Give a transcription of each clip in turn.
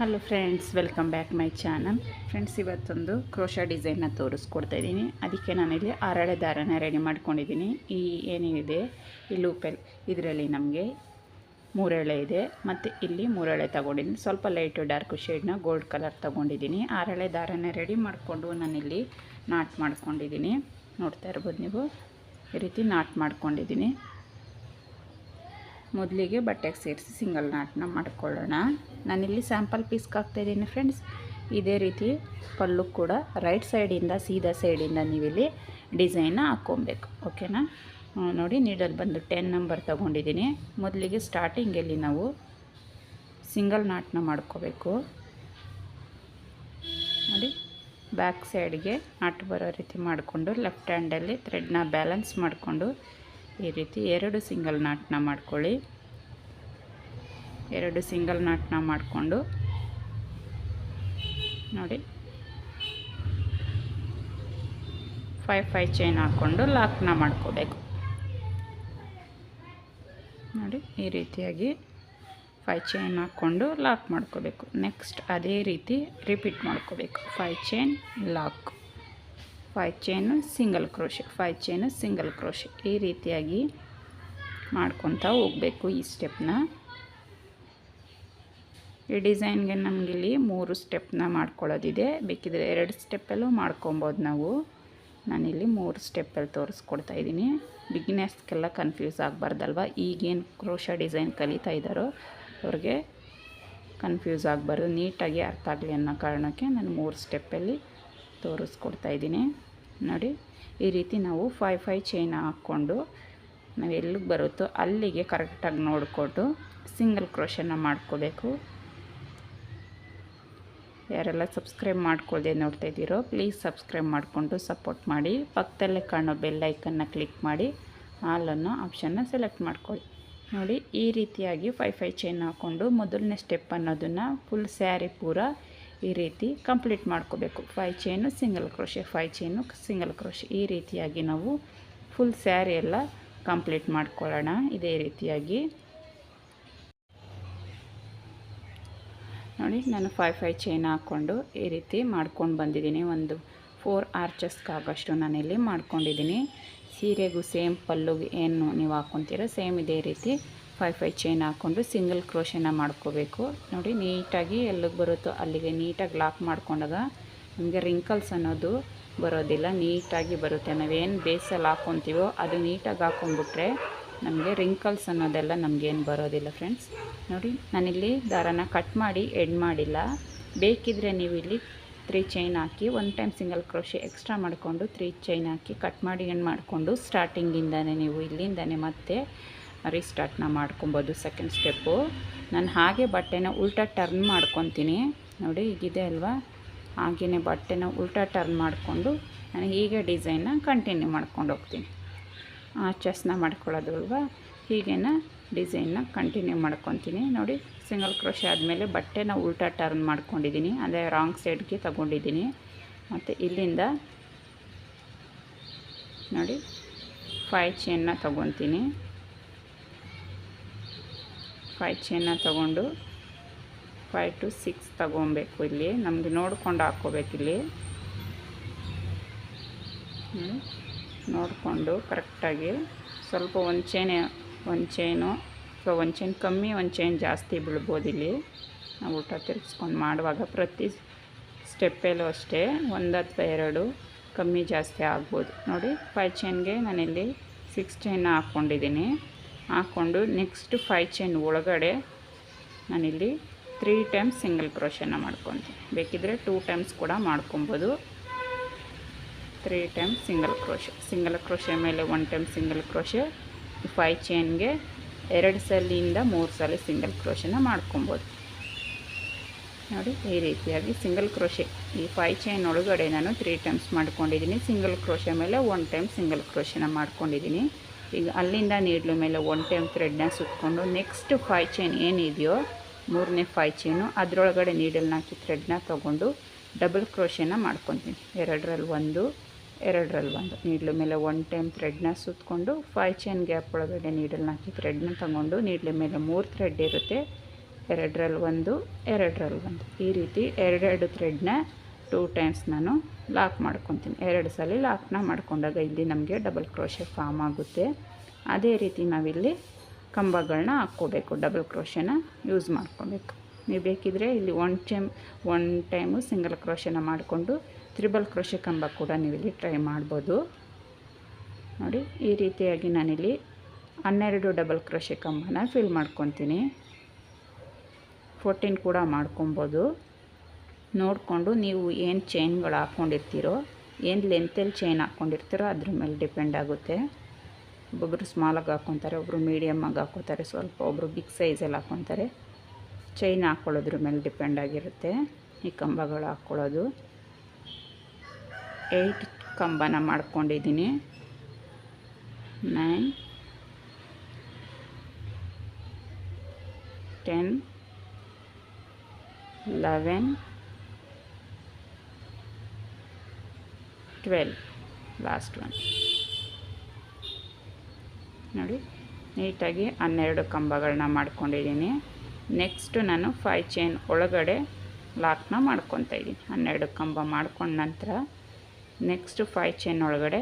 Hello friends welcome back my channel friends ಇವತ್ತೊಂದು crochet ಡಿಸೈನ್ನ ತೋರಿಸ್ಕೊಡ್ತಾ ಇದ್ದೀನಿ. ಅದಕ್ಕೆ ನಾನಿಲ್ಲಿ ಅರಳೆ ದಾರನ ರೆಡಿ ಮಾಡ್ಕೊಂಡಿದ್ದೀನಿ. ಈ ಏನಿದೆ? ಈ ಲೂಪೆಲ್ ಇದರಲ್ಲಿ ನಮಗೆ ಮೂರಳೆ ಇದೆ. ಮತ್ತು ಇಲ್ಲಿ ಮೂರಳೆ ತಗೊಂಡಿದ್ದೀನಿ. ಸ್ವಲ್ಪ ಲೈಟು ಡಾರ್ಕ್ ಶೇಡ್ನ ಗೋಲ್ಡ್ ಕಲರ್ ತಗೊಂಡಿದ್ದೀನಿ. ಅರಳೆ ದಾರನ ರೆಡಿ ಮಾಡಿಕೊಂಡು ನಾನಿಲ್ಲಿ ನಾಟ್ ಮಾಡ್ಕೊಂಡಿದ್ದೀನಿ. ನೋಡ್ತಾ ಇರ್ಬೋದು ನೀವು? ಈ ರೀತಿ ನಾಟ್ ಮಾಡ್ಕೊಂಡಿದ್ದೀನಿ. ಮೊದಲಿಗೆ ಬಟ್ಟೆಗೆ ಸೇರಿಸಿ ಸಿಂಗಲ್ ನಾಟನ್ನ ಮಾಡ್ಕೊಳ್ಳೋಣ. ನಾನಿಲ್ಲಿ ಸ್ಯಾಂಪಲ್ ಪೀಸ್ಗೆ ಹಾಕ್ತಾಯಿದ್ದೀನಿ ಫ್ರೆಂಡ್ಸ್. ಇದೇ ರೀತಿ ಪಲ್ಲು ಕೂಡ ರೈಟ್ ಸೈಡಿಂದ, ಸೀದಾ ಸೈಡಿಂದ ನೀವಿಲ್ಲಿ ಡಿಸೈನ್ನ ಹಾಕ್ಕೊಬೇಕು. ಓಕೆನಾ? ನೋಡಿ, ನೀಡಲ್ ಬಂದು ಟೆನ್ ನಂಬರ್ ತೊಗೊಂಡಿದ್ದೀನಿ. ಮೊದಲಿಗೆ ಸ್ಟಾರ್ಟಿಂಗಲ್ಲಿ ನಾವು ಸಿಂಗಲ್ ನಾಟನ್ನ ಮಾಡ್ಕೋಬೇಕು. ನೋಡಿ, ಬ್ಯಾಕ್ ಸೈಡ್ಗೆ ನಾಟ್ ಬರೋ ರೀತಿ ಮಾಡಿಕೊಂಡು, ಲೆಫ್ಟ್ ಹ್ಯಾಂಡಲ್ಲಿ ಥ್ರೆಡ್ನ ಬ್ಯಾಲೆನ್ಸ್ ಮಾಡಿಕೊಂಡು ಈ ರೀತಿ ಎರಡು ಸಿಂಗಲ್ ನಾಟ್ನ ಮಾಡ್ಕೊಳ್ಳಿ. ಎರಡು ಸಿಂಗಲ್ ನಾಟ್ನ ಮಾಡಿಕೊಂಡು ನೋಡಿ. ಫೈವ್ ಫೈವ್ ಚೈನ್ ಹಾಕ್ಕೊಂಡು ಲಾಕ್ನ ಮಾಡ್ಕೋಬೇಕು. ನೋಡಿ, ಈ ರೀತಿಯಾಗಿ ಫೈವ್ ಚೈನ್ ಹಾಕ್ಕೊಂಡು ಲಾಕ್ ಮಾಡ್ಕೋಬೇಕು. ನೆಕ್ಸ್ಟ್ ಅದೇ ರೀತಿ ರಿಪೀಟ್ ಮಾಡ್ಕೋಬೇಕು. Five chain lock. Five chain single crochet five chain single crochet ಈ ರೀತಿಯಾಗಿ ಮಾಡ್ಕೊತಾ ಹೋಗಬೇಕು ಈ ಸ್ಟೆಪ್ನ ಈ ಡಿಸೈನ್ಗೆ ನಮಗಿಲ್ಲಿ ಮೂರು ಸ್ಟೆಪ್ನ ಮಾಡ್ಕೊಳ್ಳೋದಿದೆ. ಬೇಕಿದ್ರೆ ಎರಡು ಸ್ಟೆಪ್ಪಲ್ಲೂ ಮಾಡ್ಕೊಬೋದು ನಾವು. ನಾನಿಲ್ಲಿ ಮೂರು ಸ್ಟೆಪ್ಪಲ್ಲಿ ತೋರಿಸ್ಕೊಡ್ತಾ ಇದ್ದೀನಿ. ಬಿಗ್ನೆಸ್ಗೆಲ್ಲ ಕನ್ಫ್ಯೂಸ್ ಆಗಬಾರ್ದಲ್ವ? ಈಗೇನು ಕ್ರೋಶ ಡಿಸೈನ್ ಕಲಿತಾ ಇದ್ದಾರೋ ಅವ್ರಿಗೆ ಕನ್ಫ್ಯೂಸ್ ಆಗಬಾರ್ದು. ನೀಟಾಗಿ ಅರ್ಥ ಆಗಲಿ ಅನ್ನೋ ಕಾರಣಕ್ಕೆ ನಾನು ಮೂರು ಸ್ಟೆಪ್ಪಲ್ಲಿ ತೋರಿಸ್ಕೊಡ್ತಾ ಇದ್ದೀನಿ. ನೋಡಿ, ಈ ರೀತಿ ನಾವು ಫೈ ಫೈ ಚೈನ್ ಹಾಕ್ಕೊಂಡು ನಾವು ಎಲ್ಲಿಗೆ ಬರುತ್ತೋ ಅಲ್ಲಿಗೆ ಕರೆಕ್ಟಾಗಿ ನೋಡಿಕೊಂಡು ಸಿಂಗಲ್ ಕ್ರೋಶನ ಮಾಡ್ಕೋಬೇಕು. ಯಾರೆಲ್ಲ ಸಬ್ಸ್ಕ್ರೈಬ್ ಮಾಡ್ಕೊಳ್ಳದೆ ನೋಡ್ತಾ ಇದ್ದೀರೋ ಪ್ಲೀಸ್ ಸಬ್ಸ್ಕ್ರೈಬ್ ಮಾಡಿಕೊಂಡು ಸಪೋರ್ಟ್ ಮಾಡಿ. ಪಕ್ಕದಲ್ಲೇ ಕಾಣೋ ಬೆಲ್ ಐಕನ್ನ ಕ್ಲಿಕ್ ಮಾಡಿ. ಹಾಲನ್ನು ಆಪ್ಷನ್ನ ಸೆಲೆಕ್ಟ್ ಮಾಡ್ಕೊಳ್ಳಿ. ನೋಡಿ, ಈ ರೀತಿಯಾಗಿ ಫೈ ಫೈ ಚೈನ್ ಹಾಕ್ಕೊಂಡು ಮೊದಲನೇ ಸ್ಟೆಪ್ ಅನ್ನೋದನ್ನು ಫುಲ್ ಸ್ಯಾರಿ ಪೂರ ಈ ರೀತಿ ಕಂಪ್ಲೀಟ್ ಮಾಡ್ಕೋಬೇಕು. Five chain single crochet five chain single crochet ಈ ರೀತಿಯಾಗಿ ನಾವು ಫುಲ್ ಸ್ಯಾರಿ ಎಲ್ಲ ಕಂಪ್ಲೀಟ್ ಮಾಡ್ಕೊಳ್ಳೋಣ. ಇದೇ ರೀತಿಯಾಗಿ. ನೋಡಿ, ನಾನು ಫೈ ಫೈ ಚೈನ್ ಹಾಕ್ಕೊಂಡು ಈ ರೀತಿ ಮಾಡ್ಕೊಂಡು ಬಂದಿದ್ದೀನಿ. ಒಂದು ಫೋರ್ ಆರ್ಚಸ್ಗಾಗಷ್ಟು ನಾನಿಲ್ಲಿ ಮಾಡ್ಕೊಂಡಿದ್ದೀನಿ. ಸೀರೆಗೂ ಸೇಮ್ ಪಲ್ಲುಗೆ ಏನು ನೀವು ಹಾಕ್ಕೊತೀರೋ ಸೇಮ್ ಇದೇ ರೀತಿ ಫೈ ಫೈ ಚೈನ್ ಹಾಕ್ಕೊಂಡು ಸಿಂಗಲ್ ಕ್ರೋಷನ ಮಾಡ್ಕೋಬೇಕು. ನೋಡಿ, ನೀಟಾಗಿ ಎಲ್ಲಿಗೆ ಬರುತ್ತೋ ಅಲ್ಲಿಗೆ ನೀಟಾಗಿ ಲಾಕ್ ಮಾಡ್ಕೊಂಡಾಗ ನಮಗೆ ರಿಂಕಲ್ಸ್ ಅನ್ನೋದು ಬರೋದಿಲ್ಲ. ನೀಟಾಗಿ ಬರುತ್ತೆ. ನಾವೇನು ಬೇಸಲ್ಲಿ ಹಾಕ್ಕೊತೀವೋ ಅದು ನೀಟಾಗಿ ಹಾಕ್ಕೊಂಡ್ಬಿಟ್ರೆ ನಮಗೆ ರಿಂಕಲ್ಸ್ ಅನ್ನೋದೆಲ್ಲ ನಮಗೇನು ಬರೋದಿಲ್ಲ ಫ್ರೆಂಡ್ಸ್ ನೋಡಿ, ನಾನಿಲ್ಲಿ ದಾರನ ಕಟ್ ಮಾಡಿ ಎಡ್ ಮಾಡಿಲ್ಲ. ಬೇಕಿದ್ರೆ ನೀವು ಇಲ್ಲಿ ತ್ರೀ ಚೈನ್ ಹಾಕಿ one time single crochet extra ಮಾಡಿಕೊಂಡು ತ್ರೀ ಚೈನ್ ಹಾಕಿ ಕಟ್ ಮಾಡಿ ಎಂಡ್ ಮಾಡಿಕೊಂಡು ಸ್ಟಾರ್ಟಿಂಗಿಂದನೇ ನೀವು ಇಲ್ಲಿಂದನೇ ಮತ್ತೆ ರೀಸ್ಟಾರ್ಟ್ನ ಮಾಡ್ಕೊಬೋದು ಸೆಕೆಂಡ್ ಸ್ಟೆಪ್ಪು ನಾನು ಹಾಗೆ ಬಟ್ಟೆನ ಉಲ್ಟಾ ಟರ್ನ್ ಮಾಡ್ಕೊತೀನಿ. ನೋಡಿ ಈಗಿದೆ ಅಲ್ವಾ? ಹಾಗೆಯೇ ಬಟ್ಟೆನ ಉಲ್ಟಾ ಟರ್ನ್ ಮಾಡಿಕೊಂಡು ನಾನು ಹೀಗೆ ಡಿಸೈನ್ನ ಕಂಟಿನ್ಯೂ ಮಾಡ್ಕೊಂಡು ಹೋಗ್ತೀನಿ. ಚೆಸ್ನ ಮಾಡ್ಕೊಳ್ಳೋದು ಅಲ್ವಾ? ಹೀಗೇನ ಡಿಸೈನ್ನ ಕಂಟಿನ್ಯೂ ಮಾಡ್ಕೊತೀನಿ. ನೋಡಿ ಸಿಂಗಲ್ ಕ್ರೋಶೆ ಆದಮೇಲೆ ಬಟ್ಟೆನ ಉಲ್ಟಾ ಟರ್ನ್ ಮಾಡ್ಕೊಂಡಿದ್ದೀನಿ ಅದೇ ರಾಂಗ್ ಸೈಡ್ಗೆ ತಗೊಂಡಿದ್ದೀನಿ ಮತ್ತು ಇಲ್ಲಿಂದ ನೋಡಿ ಫೈ ಚೈನ್ನ ತಗೊತೀನಿ. ಫೈ ಚೈನ ತಗೊಂಡು ಫೈ ಟು ಸಿಕ್ಸ್ ತಗೊಬೇಕು ಇಲ್ಲಿ. ನಮಗೆ ನೋಡ್ಕೊಂಡು ಹಾಕ್ಕೋಬೇಕು ಇಲ್ಲಿ. ಹ್ಮ್. ನೋಡಿಕೊಂಡು ಕರೆಕ್ಟಾಗಿ ಸ್ವಲ್ಪ ಒಂದು ಚೈನ್ ಒಂದು ಚೈನು ಸೊ ಒಂದು ಚೈನ್ ಕಮ್ಮಿ, ಒಂದು ಚೈನ್ ಜಾಸ್ತಿ ಬೀಳ್ಬೋದು ಇಲ್ಲಿ. ನಾವು ಊಟ ತಿರುಗಿಸ್ಕೊಂಡು ಮಾಡುವಾಗ ಪ್ರತಿ ಸ್ಟೆಪ್ಪಲ್ಲೂ ಅಷ್ಟೇ ಒಂದು ಅಥವಾ ಎರಡು ಕಮ್ಮಿ ಜಾಸ್ತಿ ಆಗ್ಬೋದು. ನೋಡಿ ಫೈ ಚೈನ್ಗೆ ನಾನಿಲ್ಲಿ ಸಿಕ್ಸ್ ಚೈನ್ ಹಾಕ್ಕೊಂಡಿದ್ದೀನಿ ಹಾಕ್ಕೊಂಡು ನೆಕ್ಸ್ಟ್ ಫೈ ಚೈನ್ ಒಳಗಡೆ ನಾನಿಲ್ಲಿ ತ್ರೀ ಟೈಮ್ಸ್ ಸಿಂಗಲ್ ಕ್ರೋಶನ ಮಾಡ್ಕೊತೀನಿ. ಬೇಕಿದ್ದರೆ ಟೂ ಟೈಮ್ಸ್ ಕೂಡ ಮಾಡ್ಕೊಬೋದು. Three time single crochet single crochet ಮೇಲೆ one time single crochet five ಚೈನ್ಗೆ ಎರಡು ಸಲಿಯಿಂದ ಮೂರು ಸಲ ಸಿಂಗಲ್ ಕ್ರೋಶನ ಮಾಡ್ಕೊಬೋದು. ನೋಡಿ, ಈ ರೀತಿಯಾಗಿ ಸಿಂಗಲ್ ಕ್ರೋಶೆ ಈ ಫೈ ಚೈನ್ ಒಳಗಡೆ ನಾನು ತ್ರೀ ಟೈಮ್ಸ್ ಮಾಡ್ಕೊಂಡಿದ್ದೀನಿ. ಸಿಂಗಲ್ ಕ್ರೋಶೆ ಮೇಲೆ ಒನ್ ಟೈಮ್ ಸಿಂಗಲ್ ಕ್ರೋಶನ ಮಾಡ್ಕೊಂಡಿದ್ದೀನಿ. ಈಗ ಅಲ್ಲಿಂದ ನೀಡ್ಲು ಮೇಲೆ ಒನ್ ಟೈಮ್ ಥ್ರೆಡ್ನ ಸುತ್ಕೊಂಡು ನೆಕ್ಸ್ಟ್ ಫೈ ಚೈನ್ ಏನಿದೆಯೋ ಮೂರನೇ ಫೈ ಚೈನು ಅದರೊಳಗಡೆ ನೀಡಲ್ನ ಹಾಕಿ ಥ್ರೆಡ್ನ ತೊಗೊಂಡು ಡಬಲ್ ಕ್ರೋಶನ ಮಾಡ್ಕೊತೀನಿ. ಎರಡರಲ್ಲಿ ಒಂದು ಎರಡರಲ್ಲಿ ಒಂದು. ನೀಡ್ಲು ಮೇಲೆ ಒನ್ ಟೈಮ್ ಥ್ರೆಡ್ನ ಸುತ್ತಕೊಂಡು ಫೈ ಚೈನ್ ಗ್ಯಾಪ್ ಒಳಗಡೆ ನೀಡಲ್ನ ಹಾಕಿ ಥ್ರೆಡ್ನ ತೊಗೊಂಡು ನೀಡ್ಲು ಮೇಲೆ ಮೂರು ಥ್ರೆಡ್ ಇರುತ್ತೆ. ಎರಡರಲ್ಲಿ ಒಂದು ಎರಡರಲ್ಲಿ ಒಂದು. ಈ ರೀತಿ ಎರಡೆರಡು ಥ್ರೆಡ್ನ ಟೂ ಟೈಮ್ಸ್ ನಾನು ಲಾಕ್ ಮಾಡ್ಕೊತೀನಿ. ಎರಡು ಸಲ ಲಾಕ್ನ ಮಾಡ್ಕೊಂಡಾಗ ಇಲ್ಲಿ ನಮಗೆ ಡಬಲ್ ಕ್ರೋಶೆ ಫಾರ್ಮ್ ಆಗುತ್ತೆ. ಅದೇ ರೀತಿ ನಾವಿಲ್ಲಿ ಕಂಬಗಳನ್ನ ಹಾಕ್ಕೋಬೇಕು ಡಬಲ್ ಕ್ರೋಶೆನ ಯೂಸ್ ಮಾಡ್ಕೋಬೇಕು. ನೀವು ಬೇಕಿದ್ರೆ ಇಲ್ಲಿ one time one time single ಕ್ರೋಶೆನ ಮಾಡಿಕೊಂಡು ತ್ರಿಬಲ್ ಕ್ರೋಶೆ ಕಂಬ ಕೂಡ ನೀವು ಇಲ್ಲಿ ಟ್ರೈ ಮಾಡ್ಬೋದು. ನೋಡಿ, ಈ ರೀತಿಯಾಗಿ ನಾನಿಲ್ಲಿ ಹನ್ನೆರಡು ಡಬಲ್ ಕ್ರೋಶೆ ಕಂಬನ ಫಿಲ್ ಮಾಡ್ಕೊತೀನಿ. ಫೋರ್ಟೀನ್ ಕೂಡ ಮಾಡ್ಕೊಬೋದು. ನೋಡಿಕೊಂಡು ನೀವು ಏನು ಚೈನ್ಗಳು ಹಾಕ್ಕೊಂಡಿರ್ತೀರೋ ಏನು ಲೆಂತಲ್ಲಿ ಚೈನ್ ಹಾಕ್ಕೊಂಡಿರ್ತೀರೋ ಅದ್ರ ಮೇಲೆ ಡಿಪೆಂಡ್ ಆಗುತ್ತೆ. ಒಬ್ಬೊಬ್ಬರು ಸ್ಮಾಲಾಗಿ ಹಾಕ್ಕೊತಾರೆ ಒಬ್ಬರು ಮೀಡಿಯಮ್ಮಾಗಿ ಹಾಕ್ಕೊತಾರೆ ಸ್ವಲ್ಪ ಒಬ್ಬರು ಬಿಗ್ ಸೈಜಲ್ಲಿ ಹಾಕ್ಕೊತಾರೆ ಚೈನ್ ಹಾಕ್ಕೊಳ್ಳೋದ್ರ ಮೇಲೆ ಡಿಪೆಂಡ್ ಆಗಿರುತ್ತೆ. ಈ ಕಂಬಗಳು ಹಾಕ್ಕೊಳ್ಳೋದು ಏಯ್ಟ್ ಕಂಬನ ಮಾಡ್ಕೊಂಡಿದ್ದೀನಿ. Nine ten eleven twelve last one ನೋಡಿ, ನೀಟಾಗಿ ಹನ್ನೆರಡು ಕಂಬಗಳನ್ನ ಮಾಡ್ಕೊಂಡಿದ್ದೀನಿ. ನೆಕ್ಸ್ಟು ನಾನು ಫೈ ಚೈನ್ ಒಳಗಡೆ ಲಾಕ್ನ ಮಾಡ್ಕೊತಾ ಇದ್ದೀನಿ. ಹನ್ನೆರಡು ಕಂಬ ಮಾಡ್ಕೊಂಡ ನಂತರ ನೆಕ್ಸ್ಟು ಫೈ ಚೈನ್ ಒಳಗಡೆ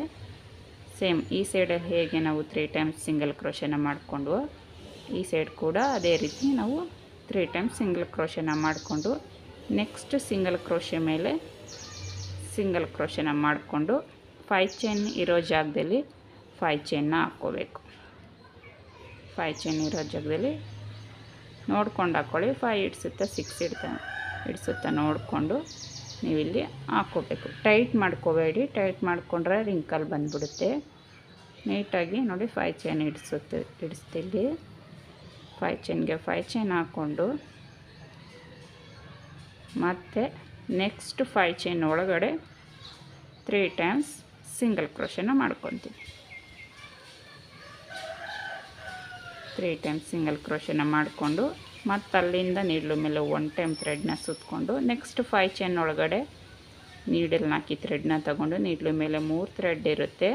ಸೇಮ್ ಈ ಸೈಡಲ್ಲಿ ಹೇಗೆ ನಾವು ತ್ರೀ ಟೈಮ್ಸ್ ಸಿಂಗಲ್ ಕ್ರೋಶನ ಮಾಡಿಕೊಂಡು, ಈ ಸೈಡ್ ಕೂಡ ಅದೇ ರೀತಿ ನಾವು ತ್ರೀ ಟೈಮ್ಸ್ ಸಿಂಗಲ್ ಕ್ರೋಶನ ಮಾಡಿಕೊಂಡು ನೆಕ್ಸ್ಟ್ ಸಿಂಗಲ್ ಕ್ರೋಶೆ ಮೇಲೆ ಸಿಂಗಲ್ ಕ್ರೋಶನ ಮಾಡಿಕೊಂಡು ಫೈ ಚೈನ್ ಇರೋ ಜಾಗದಲ್ಲಿ ಫೈ ಚೈನ್ನ ಹಾಕ್ಕೋಬೇಕು. ಫೈ ಚೈನ್ ಇರೋ ಜಾಗದಲ್ಲಿ ನೋಡ್ಕೊಂಡು ಹಾಕ್ಕೊಳ್ಳಿ ಫೈ ಇಡ್ಸುತ್ತಾ ಸಿಕ್ಸ್ ಇಡ್ತಾ ಇಡ್ಸುತ್ತಾ ನೋಡಿಕೊಂಡು ನೀವಿಲ್ಲಿ ಹಾಕ್ಕೋಬೇಕು. ಟೈಟ್ ಮಾಡ್ಕೋಬೇಡಿ. ಟೈಟ್ ಮಾಡಿಕೊಂಡ್ರೆ ರಿಂಕಲ್ ಬಂದುಬಿಡುತ್ತೆ. ನೀಟಾಗಿ ನೋಡಿ ಫೈ ಚೈನ್ ಇಡಿಸುತ್ತೆ ಇಡಿಸ್ತಿಲ್ಲಿ ಫೈ ಚೈನ್ಗೆ ಫೈ ಚೈನ್ ಹಾಕ್ಕೊಂಡು ಮತ್ತು ನೆಕ್ಸ್ಟ್ ಫೈ ಚೈನ್ ಒಳಗಡೆ ತ್ರೀ ಟೈಮ್ಸ್ ಸಿಂಗಲ್ ಕ್ರೋಶನ ಮಾಡ್ಕೊತೀವಿ. ತ್ರೀ ಟೈಮ್ಸ್ ಸಿಂಗಲ್ ಕ್ರೋಶನ ಮಾಡಿಕೊಂಡು ಮತ್ತು ಅಲ್ಲಿಂದ ನೀಡ್ಲು ಮೇಲೆ ಒನ್ ಟೈಮ್ ಥ್ರೆಡ್ನ ಸುತ್ತಕೊಂಡು ನೆಕ್ಸ್ಟ್ ಫೈ ಚೈನ್ ಒಳಗಡೆ ನೀಡಲ್ನ ಹಾಕಿ ಥ್ರೆಡ್ನ ತಗೊಂಡು ನೀಡ್ಲು ಮೇಲೆ ಮೂರು ಥ್ರೆಡ್ ಇರುತ್ತೆ.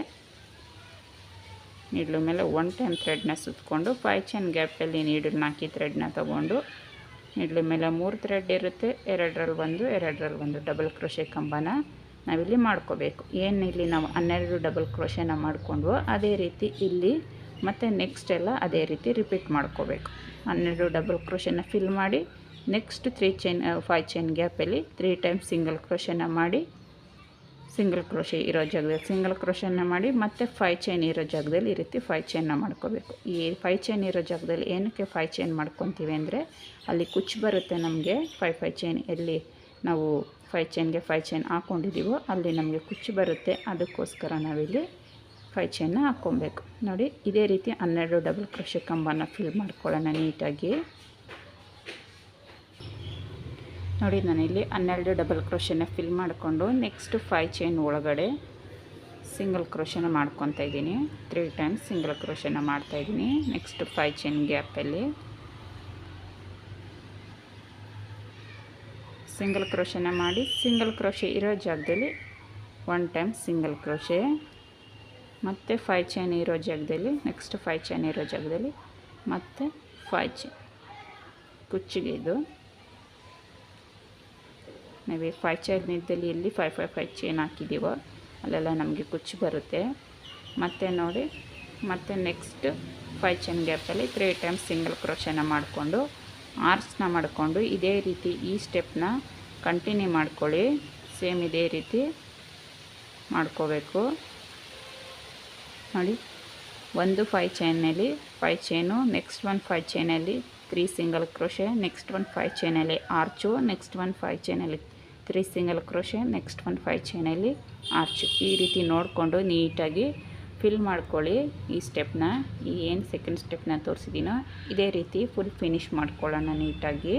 ನೀಡ್ಲು ಮೇಲೆ ಒನ್ ಟೈಮ್ ಥ್ರೆಡ್ನ ಸುತ್ತಕೊಂಡು ಫೈ ಚೈನ್ ಗ್ಯಾಪಲ್ಲಿ ನೀಡಲ್ನ ಹಾಕಿ ಥ್ರೆಡ್ನ ತಗೊಂಡು ನೀಡ್ಲು ಮೇಲೆ ಮೂರು ಥ್ರೆಡ್ ಇರುತ್ತೆ, ಎರಡರಲ್ಲಿ ಒಂದು ಎರಡರಲ್ಲಿ ಒಂದು ಡಬಲ್ ಕ್ರೋಶೆ ಕಂಬನ ನಾವಿಲ್ಲಿ ಮಾಡ್ಕೋಬೇಕು. ಏನು ಇಲ್ಲಿ ನಾವು ಹನ್ನೆರಡು ಡಬಲ್ ಕ್ರೋಶೆನ ಮಾಡಿಕೊಂಡ್ವೋ ಅದೇ ರೀತಿ ಇಲ್ಲಿ ಮತ್ತು ನೆಕ್ಸ್ಟ್ ಎಲ್ಲ ಅದೇ ರೀತಿ ರಿಪೀಟ್ ಮಾಡ್ಕೋಬೇಕು. ಹನ್ನೆರಡು ಡಬಲ್ ಕ್ರೋಶೆನ ಫಿಲ್ ಮಾಡಿ next three chain five chain ಗ್ಯಾಪಲ್ಲಿ ತ್ರೀ ಟೈಮ್ಸ್ ಸಿಂಗಲ್ ಕ್ರೋಶೆನ ಮಾಡಿ ಸಿಂಗಲ್ ಕ್ರೋಶೆ ಇರೋ ಜಾಗದಲ್ಲಿ ಸಿಂಗಲ್ ಕ್ರೋಷನ್ನ ಮಾಡಿ, ಮತ್ತು ಫೈ ಚೈನ್ ಇರೋ ಜಾಗದಲ್ಲಿ ಈ ರೀತಿ ಫೈ ಚೈನ್ನ ಮಾಡ್ಕೋಬೇಕು. ಈ ಫೈ ಚೈನ್ ಇರೋ ಜಾಗದಲ್ಲಿ ಏನಕ್ಕೆ ಫೈ ಚೈನ್ ಮಾಡ್ಕೊತೀವಿ ಅಂದರೆ, ಅಲ್ಲಿ ಕುಚ್ಚು ಬರುತ್ತೆ ನಮಗೆ ಫೈ ಫೈ ಚೈನ್ ಎಲ್ಲಿ ನಾವು ಫೈ ಚೈನ್ಗೆ ಫೈ ಚೈನ್ ಹಾಕ್ಕೊಂಡಿದ್ದೀವೋ ಅಲ್ಲಿ ನಮಗೆ ಕುಚ್ಚು ಬರುತ್ತೆ, ಅದಕ್ಕೋಸ್ಕರ ನಾವಿಲ್ಲಿ ಫೈ ಚೈನ್ನ ಹಾಕ್ಕೊಬೇಕು. ನೋಡಿ, ಇದೇ ರೀತಿ ಹನ್ನೆರಡು ಡಬಲ್ ಕ್ರೋಶೆ ಕಂಬನ ಫಿಲ್ ಮಾಡ್ಕೊಳ್ಳೋಣ ನೀಟಾಗಿ. ನೋಡಿ ನಾನಿಲ್ಲಿ ಹನ್ನೆರಡು ಡಬಲ್ ಕ್ರೋಶನ ಫಿಲ್ ಮಾಡಿಕೊಂಡು ನೆಕ್ಸ್ಟ್ ಫೈ ಚೈನ್ ಒಳಗಡೆ ಸಿಂಗಲ್ ಕ್ರೋಶನ ಮಾಡ್ಕೊತಾ ಇದ್ದೀನಿ. ತ್ರೀ ಟೈಮ್ಸ್ ಸಿಂಗಲ್ ಕ್ರೋಶನ ಮಾಡ್ತಾಯಿದ್ದೀನಿ ನೆಕ್ಸ್ಟ್ ಫೈ ಚೈನ್ ಗ್ಯಾಪಲ್ಲಿ ಸಿಂಗಲ್ ಕ್ರೋಶನ ಮಾಡಿ ಸಿಂಗಲ್ ಕ್ರೋಶೆ ಇರೋ ಜಾಗದಲ್ಲಿ ಒನ್ ಟೈಮ್ ಸಿಂಗಲ್ ಕ್ರೋಶೆ ಮತ್ತು ಫೈ ಚೈನ್ ಇರೋ ಜಾಗದಲ್ಲಿ ನೆಕ್ಸ್ಟ್ ಫೈ ಚೈನ್ ಇರೋ ಜಾಗದಲ್ಲಿ ಮತ್ತು ಫೈ ಚೈನ್ ಕುಚ್ಚಿಗೆ ಇದು. ನಾವು ಫೈ ಚೈನ್ ಇದ್ದಲ್ಲಿ ಎಲ್ಲಿ ಫೈ ಫೈ ಫೈ ಚೈನ್ ಹಾಕಿದ್ದೀವೋ ಅಲ್ಲೆಲ್ಲ ನಮಗೆ ಕುಚ್ಚು ಬರುತ್ತೆ. ಮತ್ತು ನೋಡಿ, ಮತ್ತು ನೆಕ್ಸ್ಟ್ ಫೈ ಚೈನ್ ಗ್ಯಾಪಲ್ಲಿ ತ್ರೀ ಟೈಮ್ಸ್ ಸಿಂಗಲ್ ಕ್ರೋಶನ ಮಾಡಿಕೊಂಡು ಆರ್ಸ್ನ ಮಾಡಿಕೊಂಡು ಇದೇ ರೀತಿ ಈ ಸ್ಟೆಪ್ನ ಕಂಟಿನ್ಯೂ ಮಾಡ್ಕೊಳ್ಳಿ. ಸೇಮ್ ಇದೇ ರೀತಿ ಮಾಡ್ಕೋಬೇಕು. ನೋಡಿ, ಒಂದು five ಚೈನಲ್ಲಿ five chain next one five ಚೈನಲ್ಲಿ three single crochet next one five ಚೈನಲ್ಲಿ arch next one five ಚೈನಲ್ಲಿ three single crochet next one five ಚೈನಲ್ಲಿ arch ಈ ರೀತಿ ನೋಡಿಕೊಂಡು ನೀಟಾಗಿ ಫಿಲ್ ಮಾಡ್ಕೊಳ್ಳಿ ಈ ಸ್ಟೆಪ್ನ ಈ ಏನು ಸೆಕೆಂಡ್ ಸ್ಟೆಪ್ನ ತೋರಿಸಿದ್ದೀನೋ ಇದೇ ರೀತಿ ಫುಲ್ ಫಿನಿಷ್ ಮಾಡ್ಕೊಳ್ಳೋಣ ನೀಟಾಗಿ.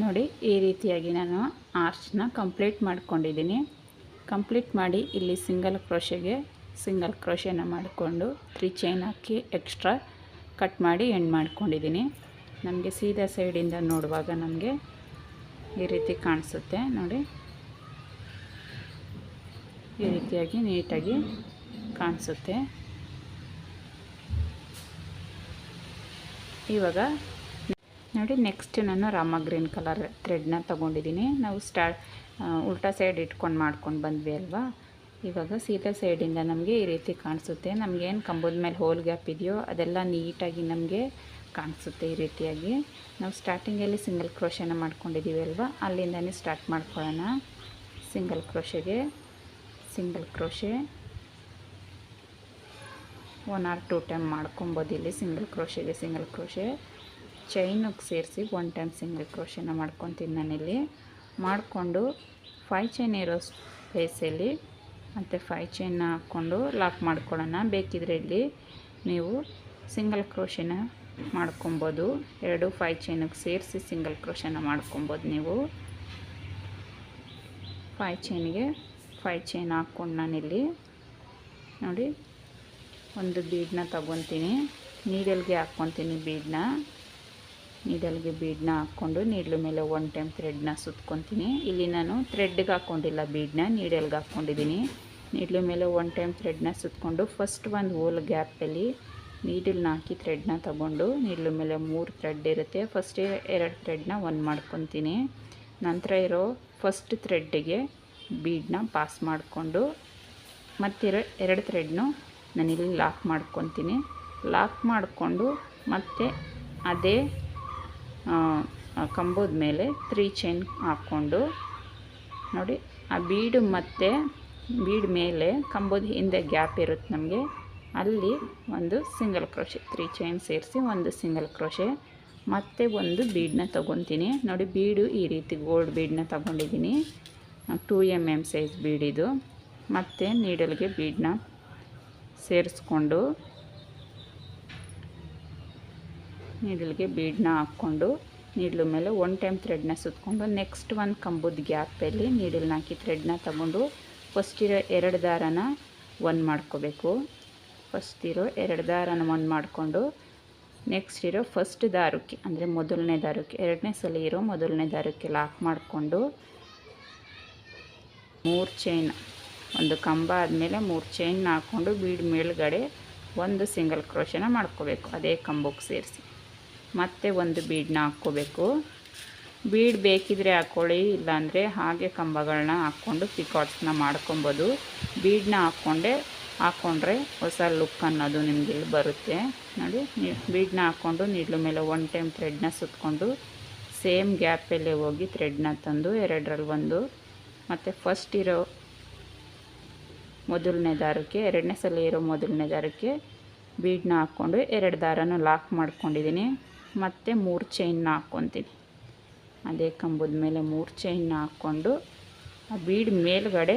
ನೋಡಿ, ಈ ರೀತಿಯಾಗಿ ನಾನು ಆರ್ಚ್ನ ಕಂಪ್ಲೀಟ್ ಮಾಡ್ಕೊಂಡಿದ್ದೀನಿ. ಕಂಪ್ಲೀಟ್ ಮಾಡಿ ಇಲ್ಲಿ ಸಿಂಗಲ್ ಕ್ರೋಶೆಗೆ ಸಿಂಗಲ್ ಕ್ರೋಶೆನ ಮಾಡಿಕೊಂಡು ತ್ರೀ ಚೈನ್ ಹಾಕಿ ಎಕ್ಸ್ಟ್ರಾ ಕಟ್ ಮಾಡಿ ಎಂಡ್ ಮಾಡ್ಕೊಂಡಿದ್ದೀನಿ. ನಮಗೆ ಸೀದಾ ಸೈಡಿಂದ ನೋಡುವಾಗ ನಮಗೆ ಈ ರೀತಿ ಕಾಣಿಸುತ್ತೆ. ನೋಡಿ. ಈ ರೀತಿಯಾಗಿ ನೀಟಾಗಿ ಕಾಣಿಸುತ್ತೆ. ಇವಾಗ ನೋಡಿ ನೆಕ್ಸ್ಟ್ ನಾನು ರಾಮ ಗ್ರೀನ್ ಕಲರ್ ಥ್ರೆಡ್ನ ತೊಗೊಂಡಿದ್ದೀನಿ ನಾವು ಸ್ಟಾ ಉಲ್ಟಾ ಸೈಡ್ ಇಟ್ಕೊಂಡು ಮಾಡ್ಕೊಂಡು ಬಂದ್ವಿ ಅಲ್ವಾ? ಇವಾಗ ಸೀದಾ ಸೈಡಿಂದ ನಮಗೆ ಈ ರೀತಿ ಕಾಣಿಸುತ್ತೆ. ನಮಗೇನು ಕಂಬದ ಮೇಲೆ ಹೋಲ್ ಗ್ಯಾಪ್ ಇದೆಯೋ, ಅದೆಲ್ಲ ನೀಟಾಗಿ ನಮಗೆ ಕಾಣಿಸುತ್ತೆ ಈ ರೀತಿಯಾಗಿ. ನಾವು ಸ್ಟಾರ್ಟಿಂಗಲ್ಲಿ ಸಿಂಗಲ್ ಕ್ರೋಶನ ಮಾಡ್ಕೊಂಡಿದ್ದೀವಿ ಅಲ್ವಾ? ಅಲ್ಲಿಂದನೇ ಸ್ಟಾರ್ಟ್ ಮಾಡ್ಕೊಳ್ಳೋಣ. Single ಕ್ರೋಶೆಗೆ single crochet one or two time ಮಾಡ್ಕೊಬೋದು ಇಲ್ಲಿ ಸಿಂಗಲ್ ಕ್ರೋಶೆಗೆ ಸಿಂಗಲ್ ಕ್ರೋಶೆ ಚೈನಿಗೆ ಸೇರಿಸಿ ಒನ್ ಟೈಮ್ ಸಿಂಗಲ್ ಕ್ರೋಶನ ಮಾಡ್ಕೊತೀನಿ ನಾನಿಲ್ಲಿ ಮಾಡಿಕೊಂಡು ಫೈ ಚೈನ್ ಇರೋ ಸ್ಪೇಸಲ್ಲಿ ಮತ್ತು ಫೈ ಚೈನ್ ಹಾಕ್ಕೊಂಡು ಲಾಕ್ ಮಾಡ್ಕೊಳ್ಳೋಣ. ಬೇಕಿದ್ರೆ ಇಲ್ಲಿ ನೀವು ಸಿಂಗಲ್ ಕ್ರೋಶನ ಮಾಡ್ಕೊಬೋದು. ಎರಡು ಫೈ ಚೈನಿಗೆ ಸೇರಿಸಿ ಸಿಂಗಲ್ ಕ್ರೋಶನ ಮಾಡ್ಕೊಬೋದು ನೀವು. ಫೈ ಚೈನಿಗೆ ಫೈ ಚೈನ್ ಹಾಕ್ಕೊಂಡು ನಾನಿಲ್ಲಿ ನೋಡಿ ಒಂದು ಬೀಡನ್ನ ತಗೊತೀನಿ. ನೀಡಲ್ಗೆ ಹಾಕ್ಕೊತೀನಿ ಬೀಡನ್ನ ನೀಡಲ್ಗೆ ಬೀಡ್ನ ಹಾಕ್ಕೊಂಡು ನೀಡ್ಲು ಮೇಲೆ ಒನ್ ಟೈಮ್ ಥ್ರೆಡ್ನ ಸುತ್ಕೊತೀನಿ. ಇಲ್ಲಿ ನಾನು ಥ್ರೆಡ್ಗೆ ಹಾಕ್ಕೊಂಡಿಲ್ಲ ಬೀಡ್ನ, ನೀಡಲ್ಗೆ ಹಾಕ್ಕೊಂಡಿದ್ದೀನಿ ನೀಡ್ಲು ಮೇಲೆ ಒನ್ ಟೈಮ್ ಥ್ರೆಡ್ನ ಸುತ್ಕೊಂಡು ಫಸ್ಟ್ ಒಂದು ಹೋಲ್ ಗ್ಯಾಪಲ್ಲಿ ನೀಡಲ್ನ ಹಾಕಿ ಥ್ರೆಡ್ನ ತಗೊಂಡು ನೀಡ್ಲು ಮೇಲೆ ಮೂರು ಥ್ರೆಡ್ ಇರುತ್ತೆ. ಫಸ್ಟ್ ಎರಡು ಥ್ರೆಡ್ನ ಒನ್ ಮಾಡ್ಕೊತೀನಿ. ನಂತರ ಇರೋ ಫಸ್ಟ್ ಥ್ರೆಡ್ಡಿಗೆ ಬೀಡ್ನ ಪಾಸ್ ಮಾಡಿಕೊಂಡು ಮತ್ತಿರೋ ಎರಡು ಥ್ರೆಡ್ನು ನಾನಿಲ್ಲಿ ಲಾಕ್ ಮಾಡ್ಕೊತೀನಿ. ಲಾಕ್ ಮಾಡಿಕೊಂಡು ಮತ್ತೆ ಅದೇ ಕಂಬದ ಮೇಲೆ ತ್ರೀ ಚೈನ್ ಹಾಕ್ಕೊಂಡು ನೋಡಿ, ಆ ಬೀಡು ಮತ್ತು ಬೀಡ್ ಮೇಲೆ ಕಂಬದ ಹಿಂದೆ ಗ್ಯಾಪ್ ಇರುತ್ತೆ ನಮಗೆ. ಅಲ್ಲಿ ಒಂದು ಸಿಂಗಲ್ ಕ್ರೋಶೆ ತ್ರೀ ಚೈನ್ ಸೇರಿಸಿ ಒಂದು ಸಿಂಗಲ್ ಕ್ರೋಶೆ ಮತ್ತು ಒಂದು ಬೀಡನ್ನ ತೊಗೊತೀನಿ. ನೋಡಿ, ಬೀಡು ಈ ರೀತಿ ಗೋಲ್ಡ್ ಬೀಡನ್ನ ತೊಗೊಂಡಿದ್ದೀನಿ. ಟೂ ಎಂ ಎಂ ಸೈಜ್ ಬೀಡಿದು. ಮತ್ತು ನೀಡಲ್ಗೆ ಬೀಡನ್ನ ಸೇರಿಸ್ಕೊಂಡು ನೀಡಲ್ಗೆ ಬೀಡನ್ನ ಹಾಕ್ಕೊಂಡು ನೀಡ್ಲು ಮೇಲೆ ಒನ್ ಟೈಮ್ ಥ್ರೆಡ್ನ ಸುತ್ತಕೊಂಡು ನೆಕ್ಸ್ಟ್ ಒಂದು ಕಂಬದ ಗ್ಯಾಪಲ್ಲಿ ನೀಡಲ್ನ ಹಾಕಿ ಥ್ರೆಡ್ನ ತಗೊಂಡು ಫಸ್ಟ್ ಇರೋ ಎರಡು ದಾರನ ಒನ್ ಮಾಡ್ಕೋಬೇಕು. ಫಸ್ಟ್ ಇರೋ ಎರಡು ದಾರನ ಒನ್ ಮಾಡಿಕೊಂಡು ನೆಕ್ಸ್ಟ್ ಇರೋ ಫಸ್ಟ್ ದಾರಕ್ಕೆ, ಅಂದರೆ ಮೊದಲನೇ ದಾರಕ್ಕೆ, ಎರಡನೇ ಸಲ ಇರೋ ಮೊದಲನೇ ದಾರಕ್ಕೆ ಲಾಕ್ ಮಾಡಿಕೊಂಡು ಮೂರು ಚೈನ್ ಒಂದು ಕಂಬ ಆದಮೇಲೆ ಮೂರು ಚೈನ್ ಹಾಕ್ಕೊಂಡು ಬೀಡ್ ಮೇಲ್ಗಡೆ ಒಂದು ಸಿಂಗಲ್ ಕ್ರೋಶನ ಮಾಡ್ಕೋಬೇಕು. ಅದೇ ಕಂಬಕ್ಕೆ ಸೇರಿಸಿ. ಮತ್ತೆ ಒಂದು ಬೀಡನ್ನ ಹಾಕ್ಕೋಬೇಕು. ಬೀಡ್ ಬೇಕಿದ್ರೆ ಹಾಕ್ಕೊಳ್ಳಿ ಇಲ್ಲಾಂದರೆ ಹಾಗೆ ಕಂಬಗಳನ್ನ ಹಾಕ್ಕೊಂಡು ಪಿಕಾಟ್ಸ್ನ ಮಾಡ್ಕೊಬೋದು. ಬೀಡನ್ನ ಹಾಕ್ಕೊಂಡೆ ಹಾಕ್ಕೊಂಡ್ರೆ ಹೊಸ ಲುಕ್ ಅನ್ನೋದು ನಿಮಗೆ ಬರುತ್ತೆ. ನೋಡಿ ಬೀಡನ್ನ ಹಾಕ್ಕೊಂಡು ನೀಡ್ಲು ಮೇಲೆ ಒನ್ ಟೈಮ್ ಥ್ರೆಡ್ನ ಸುತ್ಕೊಂಡು ಸೇಮ್ ಗ್ಯಾಪಲ್ಲೇ ಹೋಗಿ ಥ್ರೆಡ್ನ ತಂದು ಎರಡರಲ್ಲಿ ಒಂದು, ಮತ್ತು ಫಸ್ಟ್ ಇರೋ ಮೊದಲನೇ ದಾರಕ್ಕೆ, ಎರಡನೇ ಸಲ ಇರೋ ಮೊದಲನೇ ದಾರಕ್ಕೆ ಬೀಡನ್ನ ಹಾಕ್ಕೊಂಡು ಎರಡು ದಾರನೂ ಲಾಕ್ ಮಾಡ್ಕೊಂಡಿದ್ದೀನಿ. ಮತ್ತು ಮೂರು ಚೈನ್ನ ಹಾಕ್ಕೊತೀನಿ ಅದೇ ಕಂಬದ ಮೇಲೆ ಮೂರು ಚೈನ್ನ ಹಾಕ್ಕೊಂಡು ಆ ಬೀಡ್ ಮೇಲ್ಗಡೆ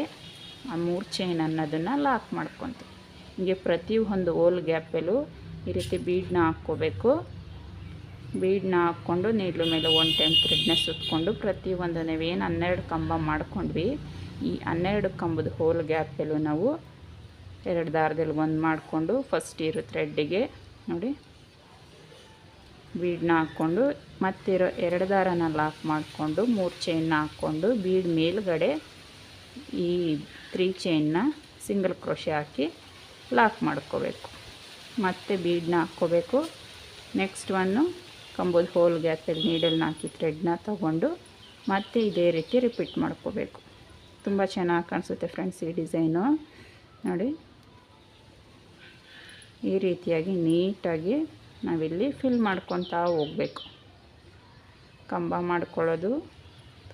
ಆ ಮೂರು ಚೈನ್ ಅನ್ನೋದನ್ನು ಲಾಕ್ ಮಾಡ್ಕೊತೀನಿ. ಹೀಗೆ ಪ್ರತಿಯೊಂದು ಹೋಲ್ ಗ್ಯಾಪಲ್ಲೂ ಈ ರೀತಿ ಬೀಡನ್ನ ಹಾಕ್ಕೋಬೇಕು. ಬೀಡನ್ನ ಹಾಕ್ಕೊಂಡು ನೀಡ್ಲ ಮೇಲೆ ಒನ್ ಟೈಮ್ ಥ್ರೆಡ್ನ ಸುತ್ತಕೊಂಡು ಪ್ರತಿಯೊಂದು ನಾವೇನು ಹನ್ನೆರಡು ಕಂಬ ಮಾಡ್ಕೊಂಡ್ವಿ, ಈ ಹನ್ನೆರಡು ಕಂಬದ ಹೋಲ್ ಗ್ಯಾಪಲ್ಲೂ ನಾವು ಎರಡು ದಾರದಲ್ಲಿ ಒಂದು ಮಾಡಿಕೊಂಡು ಫಸ್ಟ್ ಇರೋ ಥ್ರೆಡ್ಡಿಗೆ ನೋಡಿ. ಬೀಡನ್ನ ಹಾಕ್ಕೊಂಡು ಮತ್ತಿರೋ ಎರಡು ದಾರನ ಲಾಕ್ ಮಾಡಿಕೊಂಡು ಮೂರು ಚೈನ್ನ ಹಾಕ್ಕೊಂಡು ಬೀಡ್ ಮೇಲುಗಡೆ ಈ ತ್ರೀ ಚೈನ್ನ ಸಿಂಗಲ್ ಕ್ರೋಶೆ ಹಾಕಿ ಲಾಕ್ ಮಾಡ್ಕೋಬೇಕು. ಮತ್ತೆ ಬೀಡನ್ನ ಹಾಕ್ಕೋಬೇಕು. ನೆಕ್ಸ್ಟ್ ಒನ್ನು ಕಂಬದ ಹೋಲ್ ಗ್ಯಾಪಲ್ಲಿ ನೀಡಲ್ನ ಹಾಕಿ ಥ್ರೆಡ್ನ ತಗೊಂಡು ಮತ್ತೆ ಇದೇ ರೀತಿ ರಿಪೀಟ್ ಮಾಡ್ಕೋಬೇಕು. ತುಂಬ ಚೆನ್ನಾಗಿ ಕಾಣಿಸುತ್ತೆ ಫ್ರೆಂಡ್ಸ್ ಈ ಡಿಸೈನು ನೋಡಿ. ಈ ರೀತಿಯಾಗಿ ನೀಟಾಗಿ ನಾವಿಲ್ಲಿ ಫಿಲ್ ಮಾಡ್ಕೊತಾ ಹೋಗಬೇಕು. ಕಂಬ ಮಾಡ್ಕೊಳ್ಳೋದು.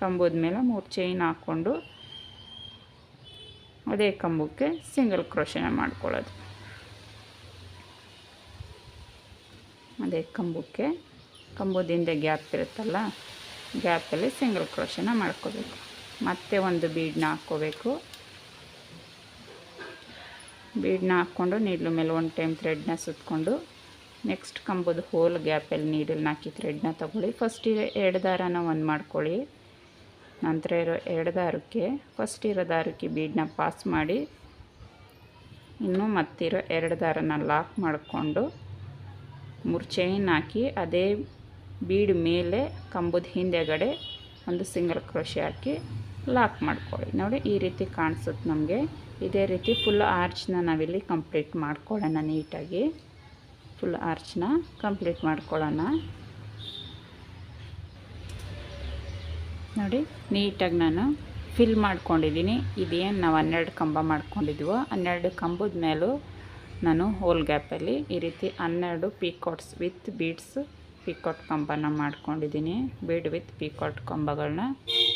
ಕಂಬದ ಮೇಲೆ ಮೂರು ಚೈನ್ ಹಾಕ್ಕೊಂಡು ಅದೇ ಕಂಬಕ್ಕೆ ಸಿಂಗಲ್ ಕ್ರೋಶನ ಮಾಡ್ಕೊಳ್ಳೋದು. ಅದೇ ಕಂಬಕ್ಕೆ ಕಂಬದಿಂದ ಗ್ಯಾಪ್ ಇರುತ್ತಲ್ಲ ಗ್ಯಾಪಲ್ಲಿ ಸಿಂಗಲ್ ಕ್ರೋಶನ ಮಾಡ್ಕೋಬೇಕು. ಮತ್ತೆ ಒಂದು ಬೀಡನ್ನ ಹಾಕ್ಕೋಬೇಕು. ಬೀಡನ್ನ ಹಾಕ್ಕೊಂಡು ನೀಡ್ಲು ಮೇಲೆ ಒಂದು ಟೈಮ್ ಥ್ರೆಡ್ನ ಸುತ್ತಕೊಂಡು ನೆಕ್ಸ್ಟ್ ಕಂಬದ ಹೋಲ್ ಗ್ಯಾಪಲ್ಲಿ ನೀಡಲ್ನ ಹಾಕಿ ಥ್ರೆಡ್ನ ತಗೊಳ್ಳಿ. ಫಸ್ಟ್ ಇರೋ ಎರಡು ದಾರನ ಒಂದು ಮಾಡ್ಕೊಳ್ಳಿ. ನಂತರ ಇರೋ ಎರಡು ದಾರಕ್ಕೆ ಫಸ್ಟ್ ಇರೋ ದಾರಕ್ಕೆ ಬೀಡನ್ನ ಪಾಸ್ ಮಾಡಿ, ಇನ್ನು ಮತ್ತಿರೋ ಎರಡು ದಾರನ ಲಾಕ್ ಮಾಡಿಕೊಂಡು ಮೂರು ಚೈನ್ ಹಾಕಿ ಅದೇ ಬೀಡ್ ಮೇಲೆ ಕಂಬದ ಹಿಂದೆಗಡೆ ಒಂದು ಸಿಂಗಲ್ ಕ್ರೋಶಿ ಹಾಕಿ ಲಾಕ್ ಮಾಡ್ಕೊಳ್ಳಿ. ನೋಡಿ, ಈ ರೀತಿ ಕಾಣಿಸುತ್ತೆ ನಮಗೆ. ಇದೇ ರೀತಿ ಫುಲ್ ಆರ್ಚ್ನ ನಾವಿಲ್ಲಿ ಕಂಪ್ಲೀಟ್ ಮಾಡ್ಕೊಳ್ಳೋಣ ನೀಟಾಗಿ ಫುಲ್ ಆರ್ಚ್ನ ಕಂಪ್ಲೀಟ್ ಮಾಡ್ಕೊಳ್ಳೋಣ. ನೋಡಿ, ನೀಟಾಗಿ ನಾನು ಫಿಲ್ ಮಾಡ್ಕೊಂಡಿದ್ದೀನಿ. ಇದೇನು ನಾವು ಹನ್ನೆರಡು ಕಂಬ ಮಾಡ್ಕೊಂಡಿದ್ವೋ, ಹನ್ನೆರಡು ಕಂಬದ ಮೇಲೂ ನಾನು ಹೋಲ್ ಗ್ಯಾಪಲ್ಲಿ ಈ ರೀತಿ ಹನ್ನೆರಡು ಪೀಕಾಟ್ಸ್ ವಿತ್ ಬೀಡ್ಸ್ ಪೀಕಾಟ್ ಕಂಬನ ಮಾಡ್ಕೊಂಡಿದ್ದೀನಿ. ಬೀಡ್ ವಿತ್ ಪೀಕಾಟ್ ಕಂಬಗಳನ್ನ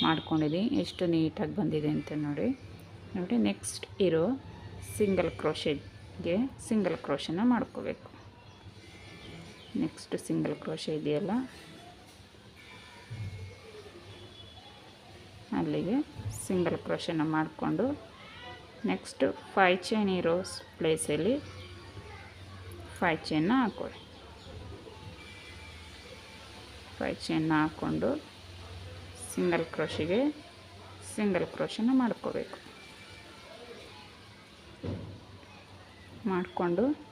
ಮಾಡ್ಕೊಂಡಿದ್ದೀನಿ. ಎಷ್ಟು ನೀಟಾಗಿ ಬಂದಿದೆ ಅಂತ ನೋಡಿ. ನೋಡಿ ನೆಕ್ಸ್ಟ್ ಇರೋ ಸಿಂಗಲ್ ಕ್ರೋಶೆಗೆ ಸಿಂಗಲ್ ಕ್ರೋಶನ ಮಾಡ್ಕೋಬೇಕು. ನೆಕ್ಸ್ಟ್ ಸಿಂಗಲ್ ಕ್ರೋಶೆ ಇದೆಯಲ್ಲ? ಅಲ್ಲಿಗೆ ಸಿಂಗಲ್ ಕ್ರೋಶನ ಮಾಡಿಕೊಂಡು ನೆಕ್ಸ್ಟ್ ಫೈ ಚೈನ್ ಇರೋ ಪ್ಲೇಸಲ್ಲಿ ಫೈ ಚೈನ್ನ ಹಾಕೊಳ್ಳಿ. ಫೈ ಚೈನ್ನ ಹಾಕ್ಕೊಂಡು ಸಿಂಗಲ್ ಕ್ರೋಶಿಗೆ ಸಿಂಗಲ್ ಕ್ರೋಶನ ಮಾಡ್ಕೋಬೇಕು. ಮಾಡಿಕೊಂಡು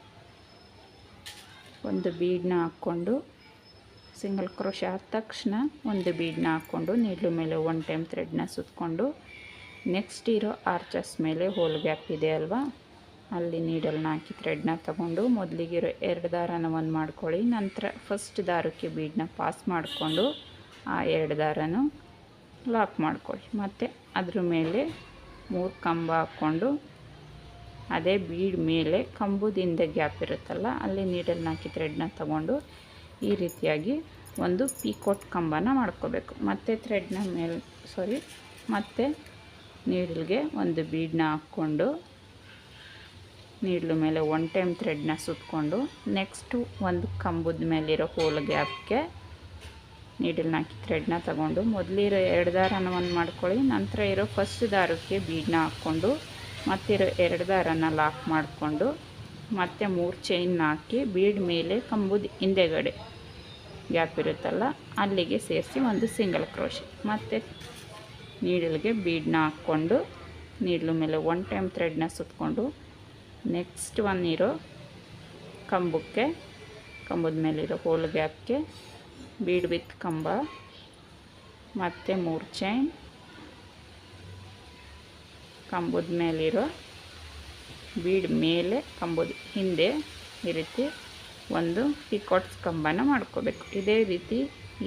ಒಂದು ಬೀಡನ್ನ ಹಾಕ್ಕೊಂಡು, ಸಿಂಗಲ್ ಕ್ರೋಶ ಆದ ತಕ್ಷಣ ಒಂದು ಬೀಡನ್ನ ಹಾಕ್ಕೊಂಡು ನೀಡ್ಲು ಮೇಲೆ ಒನ್ ಟೈಮ್ ಥ್ರೆಡ್ನ ಸುತ್ತಕೊಂಡು ನೆಕ್ಸ್ಟ್ ಇರೋ ಆರ್ಚಸ್ ಮೇಲೆ ಹೋಲ್ ಗ್ಯಾಪ್ ಇದೆ ಅಲ್ವಾ? ಅಲ್ಲಿ ನೀಡಲ್ನ ಹಾಕಿ ಥ್ರೆಡ್ನ ತಗೊಂಡು, ಮೊದಲಿಗಿರೋ ಎರಡು ದಾರನ ಒಂದು ಮಾಡ್ಕೊಳ್ಳಿ, ನಂತರ ಫಸ್ಟ್ ದಾರಕ್ಕೆ ಬೀಡನ್ನ ಪಾಸ್ ಮಾಡಿಕೊಂಡು, ಆ ಎರಡು ದಾರನು ಲಾಕ್ ಮಾಡ್ಕೊಳ್ಳಿ. ಮತ್ತು ಅದ್ರ ಮೇಲೆ ಮೂರು ಕಂಬ ಹಾಕ್ಕೊಂಡು ಅದೇ ಬೀಡ್ ಮೇಲೆ ಕಂಬದಿಂದ ಗ್ಯಾಪ್ ಇರುತ್ತಲ್ಲ, ಅಲ್ಲಿ ನೀಡಲ್ನ ಹಾಕಿ ಥ್ರೆಡ್ನ ತಗೊಂಡು ಈ ರೀತಿಯಾಗಿ ಒಂದು ಪೀಕೋಟ್ ಕಂಬನ ಮಾಡ್ಕೋಬೇಕು. ಮತ್ತು ಥ್ರೆಡ್ನ ಮೇಲೆ ಸಾರಿ ಮತ್ತು ನೀಡಲ್ಗೆ ಒಂದು ಬೀಡನ್ನ ಹಾಕ್ಕೊಂಡು ನೀಡ್ಲು ಮೇಲೆ ಒನ್ ಟೈಮ್ ಥ್ರೆಡ್ನ ಸುತ್ತಕೊಂಡು ನೆಕ್ಸ್ಟು ಒಂದು ಕಂಬದ ಮೇಲಿರೋ ಹೋಲ್ ಗ್ಯಾಪ್ಗೆ ನೀಡಲ್ನ ಹಾಕಿ ಥ್ರೆಡ್ನ ತಗೊಂಡು ಮೊದಲಿರೋ ಎರಡು ದಾರನ ಒಂದು ಮಾಡ್ಕೊಳ್ಳಿ, ನಂತರ ಇರೋ ಫಸ್ಟ್ ದಾರಕ್ಕೆ ಬೀಡನ್ನ ಹಾಕ್ಕೊಂಡು ಮತ್ತಿರೋ ಎರಡು ದಾರನ ಲಾಕ್ ಮಾಡಿಕೊಂಡು ಮತ್ತೆ ಮೂರು ಚೈನ್ ಹಾಕಿ ಬೀಡ್ ಮೇಲೆ ಕಂಬದ ಹಿಂದೆಗಡೆ ಗ್ಯಾಪ್ ಇರುತ್ತಲ್ಲ, ಅಲ್ಲಿಗೆ ಸೇರಿಸಿ ಒಂದು ಸಿಂಗಲ್ ಕ್ರೋಶಿ ಮತ್ತು ನೀಡಲ್ಗೆ ಬೀಡನ್ನ ಹಾಕ್ಕೊಂಡು ನೀಡ್ಲು ಮೇಲೆ ಒನ್ ಟೈಮ್ ಥ್ರೆಡ್ನ ಸುತ್ತಕೊಂಡು ನೆಕ್ಸ್ಟ್ ಒನ್ ಇರೋ ಕಂಬಕ್ಕೆ, ಕಂಬದ ಮೇಲಿರೋ ಹೋಲ್ ಗ್ಯಾಪ್ಗೆ ಬೀಡ್ ವಿತ್ ಕಂಬ, ಮತ್ತು ಮೂರು ಚೈನ್ ಕಂಬದ ಮೇಲಿರೋ ಬೀಡ್ ಮೇಲೆ ಕಂಬದ ಹಿಂದೆ ಈ ರೀತಿ ಒಂದು ಪಿಕಾಟ್ಸ್ ಕಂಬನ ಮಾಡ್ಕೋಬೇಕು. ಇದೇ ರೀತಿ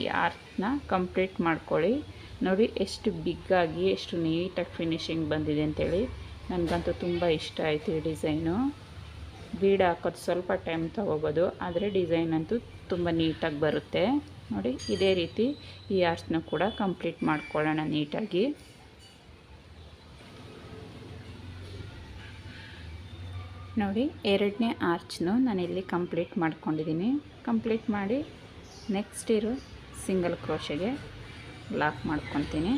ಈ ಆರ್ಟ್ನ ಕಂಪ್ಲೀಟ್ ಮಾಡ್ಕೊಳ್ಳಿ. ನೋಡಿ, ಎಷ್ಟು ಬಿಗ್ಗಾಗಿ ಎಷ್ಟು ನೀಟಾಗಿ ಫಿನಿಶಿಂಗ್ ಬಂದಿದೆ ಅಂತೇಳಿ. ನನಗಂತೂ ತುಂಬ ಇಷ್ಟ ಆಯಿತು ಈ ಡಿಸೈನು. ಬೀಡ್ ಹಾಕೋದು ಸ್ವಲ್ಪ ಟೈಮ್ ತೊಗೋಬೋದು, ಆದರೆ ಡಿಸೈನ್ ಅಂತೂ ತುಂಬ ನೀಟಾಗಿ ಬರುತ್ತೆ. ನೋಡಿ, ಇದೇ ರೀತಿ ಈ ಆರ್ಸ್ನ ಕೂಡ ಕಂಪ್ಲೀಟ್ ಮಾಡ್ಕೊಳ್ಳೋಣ ನೀಟಾಗಿ. ನೋಡಿ, ಎರಡನೇ ಆರ್ಚ್ನು ನಾನಿಲ್ಲಿ ಕಂಪ್ಲೀಟ್ ಮಾಡ್ಕೊಂಡಿದ್ದೀನಿ. ಕಂಪ್ಲೀಟ್ ಮಾಡಿ ನೆಕ್ಸ್ಟ್ ಇರೋ ಸಿಂಗಲ್ ಕ್ರೋಶೆಗೆ ಲಾಕ್ ಮಾಡ್ಕೊತೀನಿ.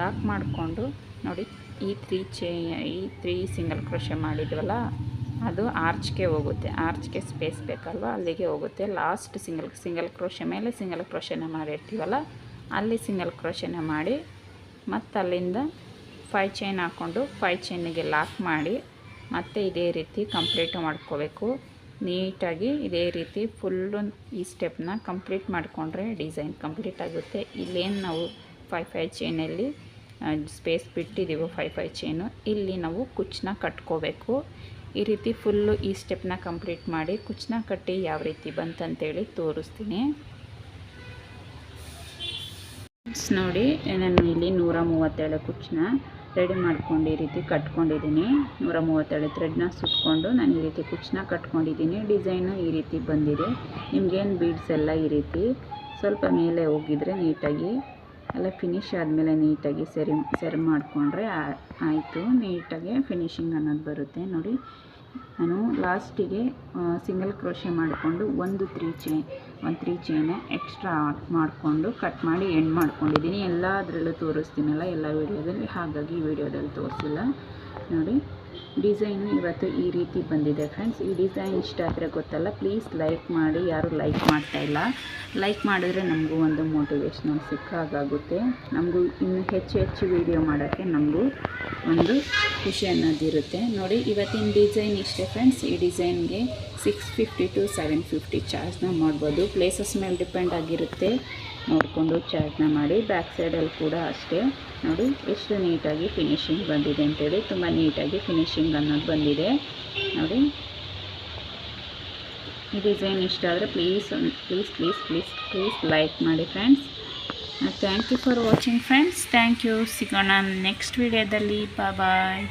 ಲಾಕ್ ಮಾಡಿಕೊಂಡು ನೋಡಿ, ಈ ತ್ರೀ ಚೇ, ಈ ತ್ರೀ ಸಿಂಗಲ್ ಕ್ರೋಶೆ ಮಾಡಿದ್ವಲ್ಲ, ಅದು ಆರ್ಚ್ಗೆ ಹೋಗುತ್ತೆ. ಆರ್ಚ್ಗೆ ಸ್ಪೇಸ್ ಬೇಕಲ್ವ? ಅಲ್ಲಿಗೆ ಹೋಗುತ್ತೆ. ಲಾಸ್ಟ್ ಸಿಂಗಲ್ ಸಿಂಗಲ್ ಕ್ರೋಶೆ ಮೇಲೆ ಸಿಂಗಲ್ ಕ್ರೋಶೆನ ಮಾಡಿರ್ತೀವಲ್ಲ, ಅಲ್ಲಿ ಸಿಂಗಲ್ ಕ್ರೋಶೆನ ಮಾಡಿ ಮತ್ತು ಅಲ್ಲಿಂದ ಫೈ ಚೈನ್ ಹಾಕ್ಕೊಂಡು ಫೈ ಚೈನಿಗೆ ಲಾಕ್ ಮಾಡಿ ಮತ್ತೆ ಇದೇ ರೀತಿ ಕಂಪ್ಲೀಟ್ ಮಾಡ್ಕೋಬೇಕು. ನೀಟಾಗಿ ಇದೇ ರೀತಿ ಫುಲ್ಲು ಈ ಸ್ಟೆಪ್ನ ಕಂಪ್ಲೀಟ್ ಮಾಡಿಕೊಂಡ್ರೆ ಡಿಸೈನ್ ಕಂಪ್ಲೀಟ್ ಆಗುತ್ತೆ. ಇಲ್ಲೇನು ನಾವು ಫೈ ಫೈ ಚೈನಲ್ಲಿ ಸ್ಪೇಸ್ ಬಿಟ್ಟಿದ್ದೀವೋ ಫೈ ಫೈ ಚೈನು ಇಲ್ಲಿ ನಾವು ಕುಚ್ಚನ್ನ ಕಟ್ಕೋಬೇಕು. ಈ ರೀತಿ ಫುಲ್ಲು ಈ ಸ್ಟೆಪ್ನ ಕಂಪ್ಲೀಟ್ ಮಾಡಿ ಕುಚ್ಚನ್ನ ಕಟ್ಟಿ ಯಾವ ರೀತಿ ಬಂತಂತೇಳಿ ತೋರಿಸ್ತೀನಿ. ನೋಡಿ ನಾನು ಇಲ್ಲಿ ನೂರ ಮೂವತ್ತೇಳು ಕುಚ್ಚನ್ನ ರೆಡಿ ಮಾಡ್ಕೊಂಡು ಈ ರೀತಿ ಕಟ್ಕೊಂಡಿದ್ದೀನಿ. ನೂರ ಮೂವತ್ತೆರಡು ಥ್ರೆಡ್ನ ಸುತ್ತಕೊಂಡು ನಾನು ಈ ರೀತಿ ಕುಚ್ಚನ್ನ ಕಟ್ಕೊಂಡಿದ್ದೀನಿ. ಡಿಸೈನು ಈ ರೀತಿ ಬಂದಿದೆ. ನಿಮಗೇನು ಬೀಡ್ಸ್ ಎಲ್ಲ ಈ ರೀತಿ ಸ್ವಲ್ಪ ಮೇಲೆ ಹೋಗಿದ್ರೆ ನೀಟಾಗಿ, ಎಲ್ಲ ಫಿನಿಶ್ ಆದಮೇಲೆ ನೀಟಾಗಿ ಸರಿ ಸರಿ ಮಾಡಿಕೊಂಡ್ರೆ ಆಯಿತು. ನೀಟಾಗಿ ಫಿನಿಶಿಂಗ್ ಅನ್ನೋದು ಬರುತ್ತೆ. ನೋಡಿ, ನಾನು ಲಾಸ್ಟಿಗೆ ಸಿಂಗಲ್ ಕ್ರೋಶೆ ಮಾಡಿಕೊಂಡು ಒಂದು ತ್ರೀ ಚೈನ್ ಒಂದು ತ್ರೀ ಚೈನ ಎಕ್ಸ್ಟ್ರಾ ಮಾಡಿಕೊಂಡು ಕಟ್ ಮಾಡಿ ಎಂಡ್ ಮಾಡ್ಕೊಂಡಿದ್ದೀನಿ. ಎಲ್ಲದರಲ್ಲೂ ತೋರಿಸ್ತೀನಲ್ಲ, ಎಲ್ಲ ವೀಡಿಯೋದಲ್ಲಿ. ಹಾಗಾಗಿ ಈ ವಿಡಿಯೋದಲ್ಲಿ ತೋರಿಸಿಲ್ಲ. ನೋಡಿ ಡಿಸೈನು ಇವತ್ತು ಈ ರೀತಿ ಬಂದಿದೆ ಫ್ರೆಂಡ್ಸ್ ಈ ಡಿಸೈನ್ ಇಷ್ಟ ಆದರೆ ಗೊತ್ತಲ್ಲ ಪ್ಲೀಸ್ ಲೈಕ್ ಮಾಡಿ. ಯಾರು ಲೈಕ್ ಮಾಡ್ತಾ ಇಲ್ಲ. ಲೈಕ್ ಮಾಡಿದ್ರೆ ನಮಗೂ ಒಂದು ಮೋಟಿವೇಶ್ನಲ್ ಸಿಕ್ಕಾಗುತ್ತೆ ನಮಗೂ ಇನ್ನು ಹೆಚ್ಚು ಹೆಚ್ಚು ವೀಡಿಯೋ ಮಾಡೋಕ್ಕೆ ನಮಗೂ ಒಂದು ಖುಷಿ ಅನ್ನೋದಿರುತ್ತೆ. ನೋಡಿ, ಇವತ್ತಿನ ಡಿಸೈನ್ ಇಷ್ಟೇ ಫ್ರೆಂಡ್ಸ್ ಈ ಡಿಸೈನ್ಗೆ six fifty to seven fifty ಚಾರ್ಜ್ನ ಮಾಡ್ಬೋದು. ಪ್ಲೇಸಸ್ ಮೇಲೆ ಡಿಪೆಂಡ್ ಆಗಿರುತ್ತೆ. ನೋಡಿಕೊಂಡು ಚಾರ್ಜ್ನ ಮಾಡಿ. ಬ್ಯಾಕ್ ಸೈಡಲ್ಲಿ ಕೂಡ ಅಷ್ಟೇ. ನೋಡಿ, ಎಷ್ಟು ನೀಟಾಗಿ ಫಿನಿಶಿಂಗ್ ಬಂದಿದೆ ಅಂತೇಳಿ. ತುಂಬ ನೀಟಾಗಿ ಫಿನಿಶಿಂಗ್ ಅನ್ನೋದು ಬಂದಿದೆ. ನೋಡಿ. ಈ ಡಿಸೈನ್ ಇಷ್ಟ ಆದರೆ please please please please please like ಮಾಡಿ friends thank you for watching friends thank you ಸಿಗೋಣ ನೆಕ್ಸ್ಟ್ ವಿಡಿಯೋದಲ್ಲಿ ಬಾಯ್